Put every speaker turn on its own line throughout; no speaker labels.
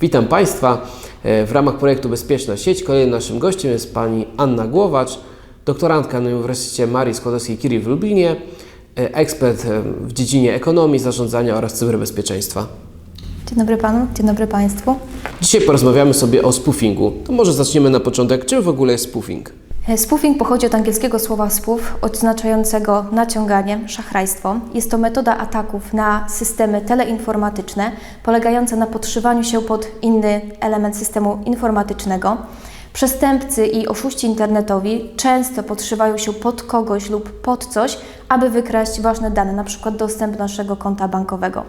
Witam Państwa. E, W ramach projektu Bezpieczna Sieć kolejnym naszym gościem jest Pani Anna Głowacz, doktorantka na Uniwersytecie Marii Skłodowskiej-Curie w Lublinie, e, ekspert e, w dziedzinie ekonomii, zarządzania oraz cyberbezpieczeństwa.
Dzień dobry Panu, dzień dobry Państwu.
Dzisiaj porozmawiamy sobie o spoofingu. To może zaczniemy na początek. Czym w ogóle jest spoofing?
E, Spoofing pochodzi od angielskiego słowa spoof, oznaczającego naciąganie, szachrajstwo. Jest to metoda ataków na systemy teleinformatyczne, polegająca na podszywaniu się pod inny element systemu informatycznego. Przestępcy i oszuści internetowi często podszywają się pod kogoś lub pod coś, aby wykraść ważne dane, np. dostęp do naszego konta bankowego.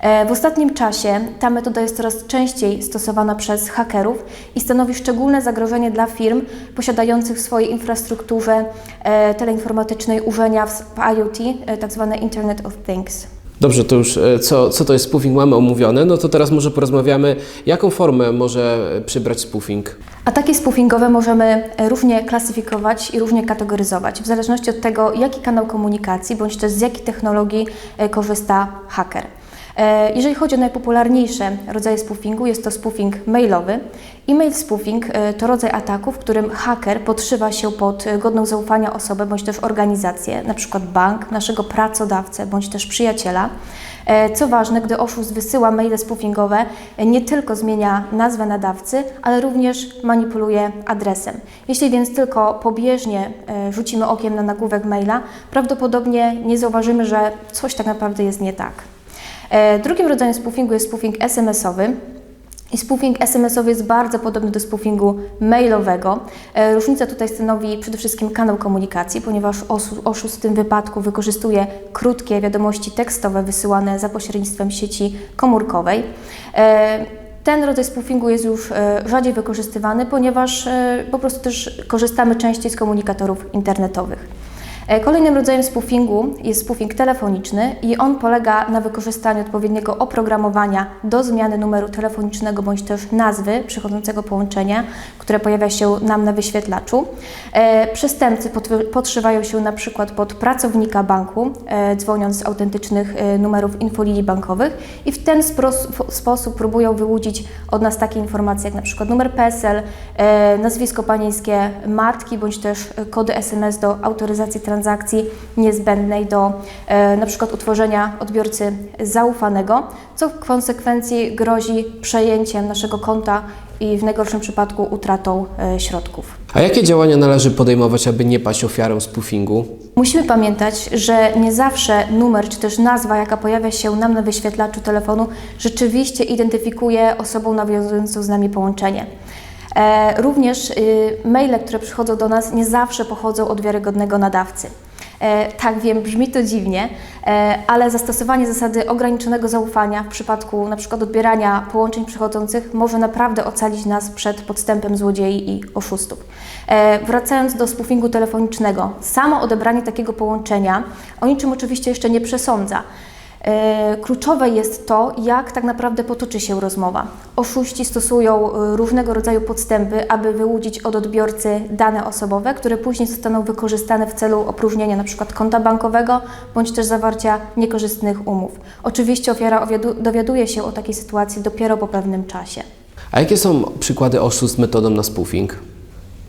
E, W ostatnim czasie ta metoda jest coraz częściej stosowana przez hakerów i stanowi szczególne zagrożenie dla firm posiadających w swojej infrastrukturze e, teleinformatycznej urządzenia w IoT, e, tak zwane Internet of Things.
Dobrze, to już e, co, co to jest spoofing mamy omówione, no to teraz może porozmawiamy, jaką formę może przybrać spoofing.
Ataki spoofingowe możemy e, różnie klasyfikować i różnie kategoryzować, w zależności od tego, jaki kanał komunikacji bądź też z jakiej technologii e, korzysta haker. E, Jeżeli chodzi o najpopularniejsze rodzaje spoofingu, jest to spoofing mailowy. E-mail spoofing e, to rodzaj ataku, w którym haker podszywa się pod e, godną zaufania osobę bądź też organizację, np. bank, naszego pracodawcę bądź też przyjaciela. Co ważne, gdy oszust wysyła maile spoofingowe, nie tylko zmienia nazwę nadawcy, ale również manipuluje adresem. Jeśli więc tylko pobieżnie rzucimy okiem na nagłówek maila, prawdopodobnie nie zauważymy, że coś tak naprawdę jest nie tak. E, Drugim rodzajem spoofingu jest spoofing SMS-owy. I spoofing SMS-owy jest bardzo podobny do spoofingu mailowego. E, Różnica tutaj stanowi przede wszystkim kanał komunikacji, ponieważ oszust w tym wypadku wykorzystuje krótkie wiadomości tekstowe wysyłane za pośrednictwem sieci komórkowej. E, Ten rodzaj spoofingu jest już rzadziej wykorzystywany, ponieważ po prostu też korzystamy częściej z komunikatorów internetowych. E, Kolejnym rodzajem spoofingu jest spoofing telefoniczny i on polega na wykorzystaniu odpowiedniego oprogramowania do zmiany numeru telefonicznego bądź też nazwy przychodzącego połączenia, które pojawia się nam na wyświetlaczu. E, Przestępcy podszywają się na przykład pod pracownika banku, e, dzwoniąc z autentycznych numerów infolinii bankowych i w ten sposób próbują wyłudzić od nas takie informacje jak na przykład numer PESEL, nazwisko panieńskie matki bądź też kody SMS do autoryzacji transakcji niezbędnej do e, na przykład utworzenia odbiorcy zaufanego, co w konsekwencji grozi przejęciem naszego konta i w najgorszym przypadku utratą e, środków.
A jakie działania należy podejmować, aby nie paść ofiarą spoofingu?
Musimy pamiętać, że nie zawsze numer czy też nazwa, jaka pojawia się nam na wyświetlaczu telefonu, rzeczywiście identyfikuje osobą nawiązującą z nami połączenie. E, również y, maile, które przychodzą do nas, nie zawsze pochodzą od wiarygodnego nadawcy. E, tak, wiem, brzmi to dziwnie, e, ale zastosowanie zasady ograniczonego zaufania w przypadku przykład odbierania połączeń przychodzących może naprawdę ocalić nas przed podstępem złodziei i oszustów. Wracając do spoofingu telefonicznego, samo odebranie takiego połączenia o niczym oczywiście jeszcze nie przesądza. E, Kluczowe jest to, jak tak naprawdę potoczy się rozmowa. Oszuści stosują e, różnego rodzaju podstępy, aby wyłudzić od odbiorcy dane osobowe, które później zostaną wykorzystane w celu opróżnienia np. konta bankowego bądź też zawarcia niekorzystnych umów. Oczywiście ofiara owiadu- dowiaduje się o takiej sytuacji dopiero po pewnym czasie.
A jakie są przykłady oszustw metodą na spoofing?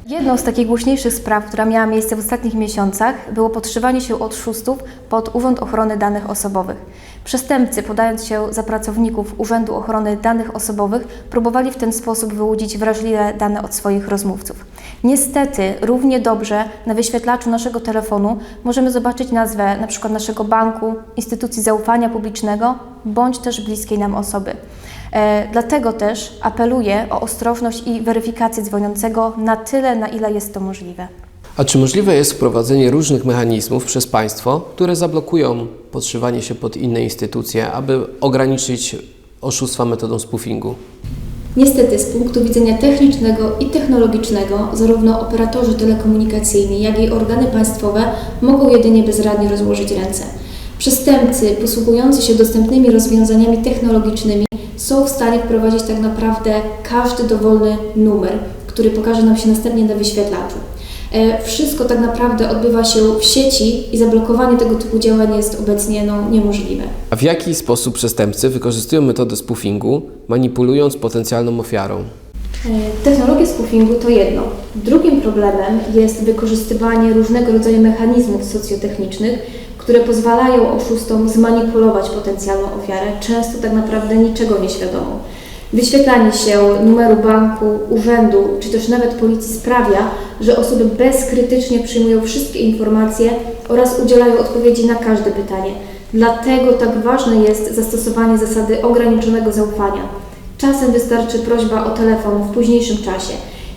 Jedną z takich głośniejszych spraw, która miała miejsce w ostatnich miesiącach, było podszywanie się oszustów pod Urząd Ochrony Danych Osobowych. Przestępcy, podając się za pracowników Urzędu Ochrony Danych Osobowych, próbowali w ten sposób wyłudzić wrażliwe dane od swoich rozmówców. Niestety, równie dobrze na wyświetlaczu naszego telefonu możemy zobaczyć nazwę np. naszego banku, instytucji zaufania publicznego bądź też bliskiej nam osoby. E, Dlatego też apeluję o ostrożność i weryfikację dzwoniącego na tyle, na ile jest to możliwe.
A czy możliwe jest wprowadzenie różnych mechanizmów przez państwo, które zablokują podszywanie się pod inne instytucje, aby ograniczyć oszustwa metodą spoofingu?
Niestety, z punktu widzenia technicznego i technologicznego, zarówno operatorzy telekomunikacyjni, jak i organy państwowe mogą jedynie bezradnie rozłożyć ręce. Przestępcy posługujący się dostępnymi rozwiązaniami technologicznymi są w stanie wprowadzić tak naprawdę każdy dowolny numer, który pokaże nam się następnie na wyświetlaczu.
E, Wszystko tak naprawdę odbywa się w sieci i zablokowanie tego typu działań jest obecnie no, niemożliwe.
A w jaki sposób przestępcy wykorzystują metodę spoofingu, manipulując potencjalną ofiarą?
E, Technologie spoofingu to jedno. Drugim problemem jest wykorzystywanie różnego rodzaju mechanizmów socjotechnicznych, które pozwalają oszustom zmanipulować potencjalną ofiarę, często tak naprawdę niczego nieświadomą. Wyświetlanie się numeru banku, urzędu czy też nawet policji sprawia, że osoby bezkrytycznie przyjmują wszystkie informacje oraz udzielają odpowiedzi na każde pytanie. Dlatego tak ważne jest zastosowanie zasady ograniczonego zaufania. Czasem wystarczy prośba o telefon w późniejszym czasie.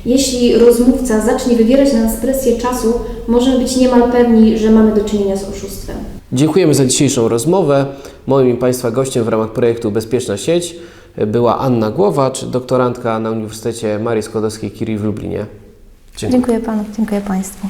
Jeśli rozmówca zacznie wywierać na nas presję czasu, możemy być niemal pewni, że mamy do czynienia z oszustwem.
Dziękujemy za dzisiejszą rozmowę. Moim i Państwa gościem w ramach projektu Bezpieczna Sieć była Anna Głowacz, doktorantka na Uniwersytecie Marii Skłodowskiej-Curie w Lublinie. Dziękuję.
Dziękuję Panu, dziękuję Państwu.